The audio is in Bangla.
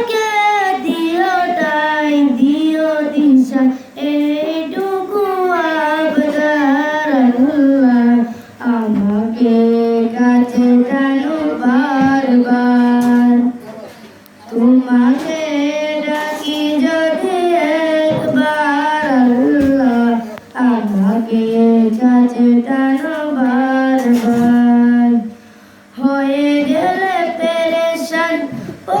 আমাকে দিওটাই দিও দিশা এইটুকু আবদার আল্লাহ আমাকে কাছে টানো বারবার। তোমাকে ডাকি যদি একবার আল্লাহ আমাকে কাছে টানো বারবার। হয়ে গেলে পেরেশান ও